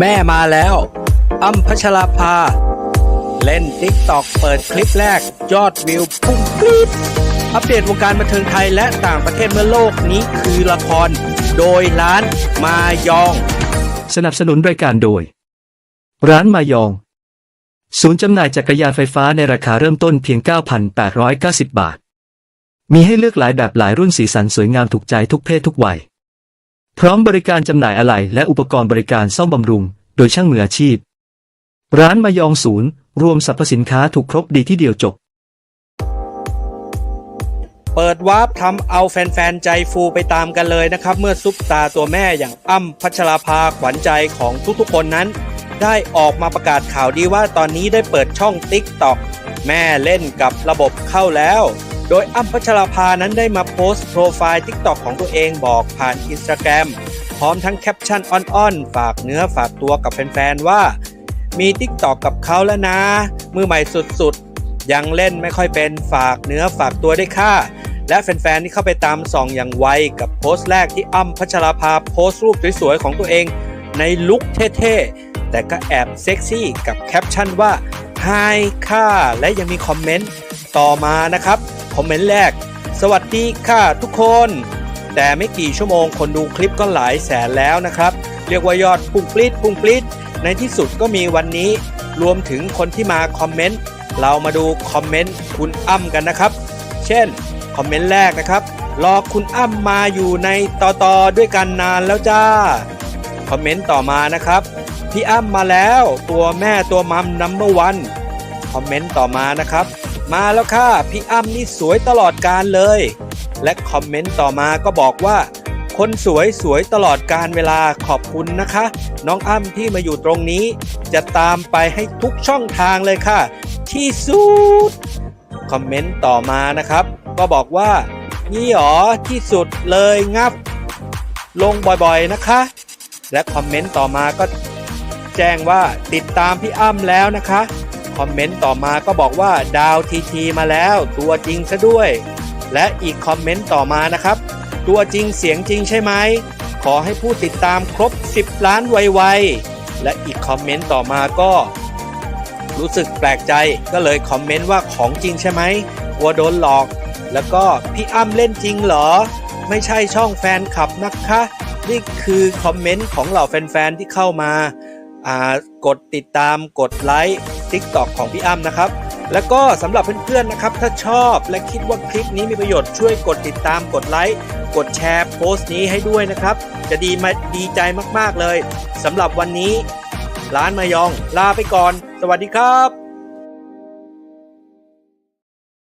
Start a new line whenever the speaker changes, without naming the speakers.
แม่มาแล้วอ้ำพัชราภา เล่นติ๊กตอกเปิดคลิปแรก ยอดวิวพุ่งปรี๊ดอัปเดตวงการบันเทิงไทยและต่างประเทศเมื่อโลกนี้คือละคร โดยร้านมายอง
สนับสนุนรายการโดย ร้านมายอง ศูนย์จำหน่ายจักรยานไฟฟ้าในราคาเริ่มต้นเพียง 9,890 บาท มีให้เลือกหลายแบบหลายรุ่นสีสันสวยงามถูกใจทุกเพศทุกวัย พร้อมบริการจำหน่ายอะไหล่และอุปกรณ์บริการซ่อมบำรุง โดยช่างมืออาชีพ ร้านมายองศูนย์ รวมสรรพสินค้าถูกครบดีที่เดียวจบ
เปิดวาร์ปทำเอาแฟนๆ ใจฟูไปตามกันเลยนะครับ เมื่อซุปตาตัวแม่อย่างอ้ำพัชราภาขวัญใจของทุกๆ คนนั้น ได้ออกมาประกาศข่าวดีว่าตอนนี้ได้เปิดช่อง t ิ k t o k แม่เล่นกับระบบเข้าแล้ว โดยอ้ำพัชราภานั้นได้มาโพสต์โปรไฟล์ t ิ k t o k ของตัวเองบอกผ่านอินสตาแกรมพร้อมทั้งแคปชั่นอ่อนๆ ฝากเนื้อฝากตัวกับแฟนๆ ว่า มี t ิ k t o k กับเขาแล้วนะ มือใหม่สุดๆ ยังเล่นไม่ค่อยเป็นฝากเนื้อฝากตัวได้ค่ะ และแฟนๆ ที่เข้าไปตามส่องอย่างไวกับโพสต์แรกที่อ้ำพัชราภาโพสต์รูปสวยๆ ของตัวเอง ในลุคเท่ๆ แต่ก็แอบเซ็กซี่กับแคปชั่นว่า Hi ค่ะและยังมีคอมเมนต์ต่อมานะครับ คอมเมนต์แรก สวัสดีค่ะทุกคน แต่ไม่กี่ชั่วโมงคนดูคลิปก็หลายแสนแล้วนะครับ เรียกว่ายอดพุ่งปรี๊ดพุ่งปรี๊ดในที่สุดก็มีวันนี้ รวมถึงคนที่มาคอมเมนต์เรามาดูคอมเมนต์คุณอ้ำกันนะครับ เช่นคอมเมนต์แรกนะครับรอคุณอ้ำมาอยู่ในต่อต่อด้วยกันนานแล้วจ้า คอมเมนต์ต่อมานะครับ พี่อ้ำมาแล้วตัวแม่ตัวมัมนัมเบอร์วัน คอมเมนต์ต่อมานะครับ มาแล้วค่ะ พี่อ้ำนี่สวยตลอดการเลย และคอมเมนต์ต่อมาก็บอกว่า คนสวยสวยตลอดการเวลาขอบคุณนะคะ น้องอ้ำที่มาอยู่ตรงนี้ จะตามไปให้ทุกช่องทางเลยค่ะ ที่สุดคอมเมนต์ต่อมานะครับ ก็บอกว่า นี่หรอที่สุดเลยงับ ลงบ่อยๆนะคะ และคอมเมนต์ต่อมาก็แจ้งว่าติดตามพี่อ้ำแล้วนะคะ คอมเมนต์ต่อมาก็บอกว่าดาวทีทีมาแล้วตัวจริงซะด้วย และอีกคอมเมนต์ต่อมานะครับ ตัวจริงเสียงจริงใช่ไหมขอให้ผู้ติดตามครบ 10 ล้านไวๆและอีกคอมเมนต์ต่อมาก็ รู้สึกแปลกใจก็เลยคอมเมนต์ว่าของจริงใช่ไหมกลัวโดนหลอก แล้วก็พี่อ้ำเล่นจริงเหรอ ไม่ใช่ช่องแฟนคลับนะคะ นี่คือคอมเมนต์ของเหล่าแฟนๆที่เข้ามากดติดตามกดไลค์ TikTok ของพี่อ้ำนะครับ แล้วก็สำหรับเพื่อนๆนะครับ ถ้าชอบและคิดว่าคลิปนี้มีประโยชน์ช่วยกดติดตามกดไลค์กดแชร์โพสต์นี้ให้ด้วยนะครับ จะดีมาดีใจมากๆเลยสำหรับวันนี้ ร้านมายองลาไปก่อน สวัสดีครับ